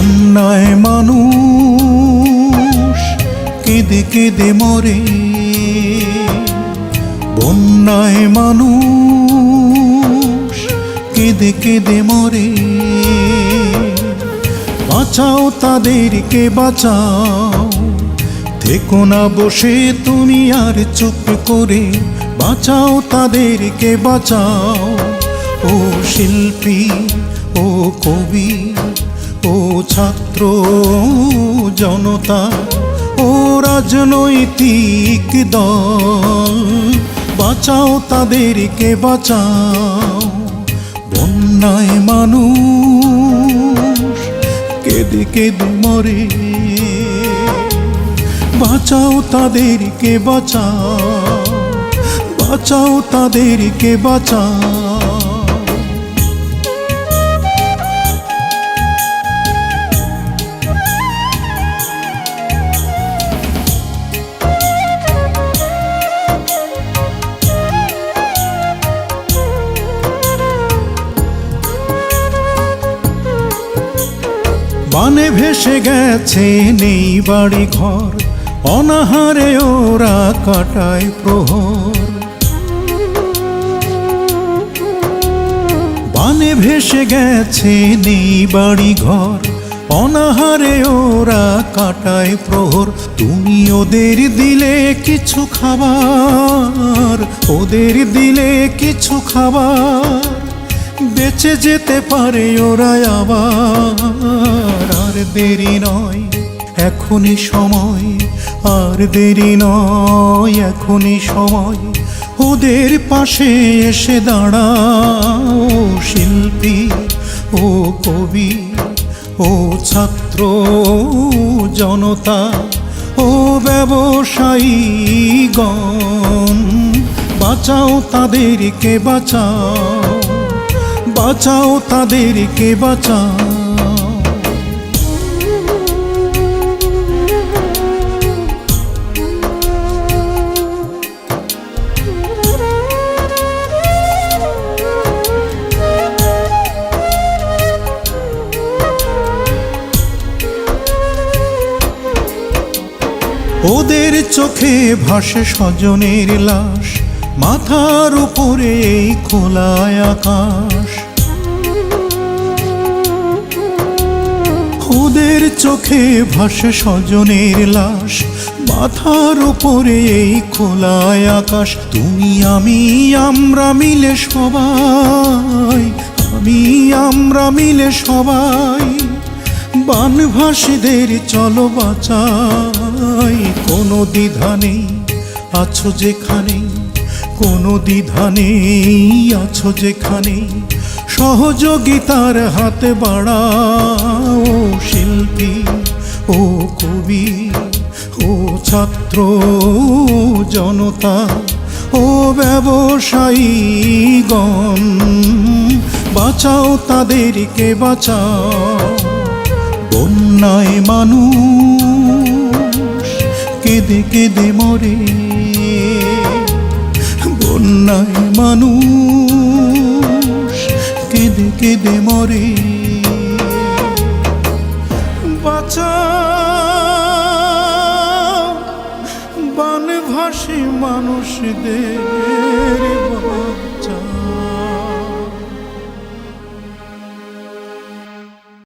বন্যায় মানুষ, কেঁদে কেঁদে মরে। বন্যায় মানুষ, কেঁদে কেঁদে মরে। বাঁচাও তাদেরকে, বাঁচাও। থেকো না বসে তুমি আর চুপ করে। বাঁচাও তাদেরকে, বাঁচাও। ও শিল্পী, ও কবি ও ছাত্র জনতা, ও রাজনৈতিক দল, বাঁচাও তাদেরকে বাঁচাও। বন্যায় মানুষ কেঁদে কেঁদে মরে। বাঁচাও তাদেরকে বাঁচাও বাঁচাও তাদেরকে বাঁচাও। বানে ভেসে গেছে নেই বাড়ি ঘর, অনাহারে ওরা কাটায় প্রহর। বানে ভেসে গেছে নেই বাড়ি ঘর, অনাহারে ওরা কাটায় প্রহর। তুমি ওদের দিলে কিছু খাবার, ওদের দিলে কিছু খাবার। বেঁচে যেতে পারে ওরা আবার। আর দেরি নয়, এখনই সময়। আর দেরি নয়, এখনই সময়। ওদের পাশে এসে দাঁড়াও, শিল্পী ও কবি ও ছাত্র জনতা ও ব্যবসায়ী গণ বাঁচাও তাদেরকে, বাঁচাও। বাঁচাও তাদেরকে বাঁচাও। ওদের চোখে ভাসে স্বজনের লাশ মাথার উপরে খোলায় আকাশ। ওদের চোখে ভাসে স্বজনের লাশ। মাথার উপরে এই খোলায় আকাশ। তুমি, আমি, আমরা মিলে সবাই। আমি, আমরা মিলে সবাই। বানভাসীদের চলো বাঁচাই। কোনো দ্বিধা নেই, আছো যেখানে কোনো দ্বিধা নেই, আছো যেখানে। সহযোগিতার হাতে বাড়াও শিল্পী, ও কবি, ও ছাত্র, জনতা, ও ব্যবসায়ী গণ বাঁচাও তাদেরকে, বাঁচাও বন্যায় মানুষ। কেঁদে কেঁদে মরে। বন্যায় মানুষ কেঁদে কেঁদে মরে। বাঁচা বান ভাসে মানুষদের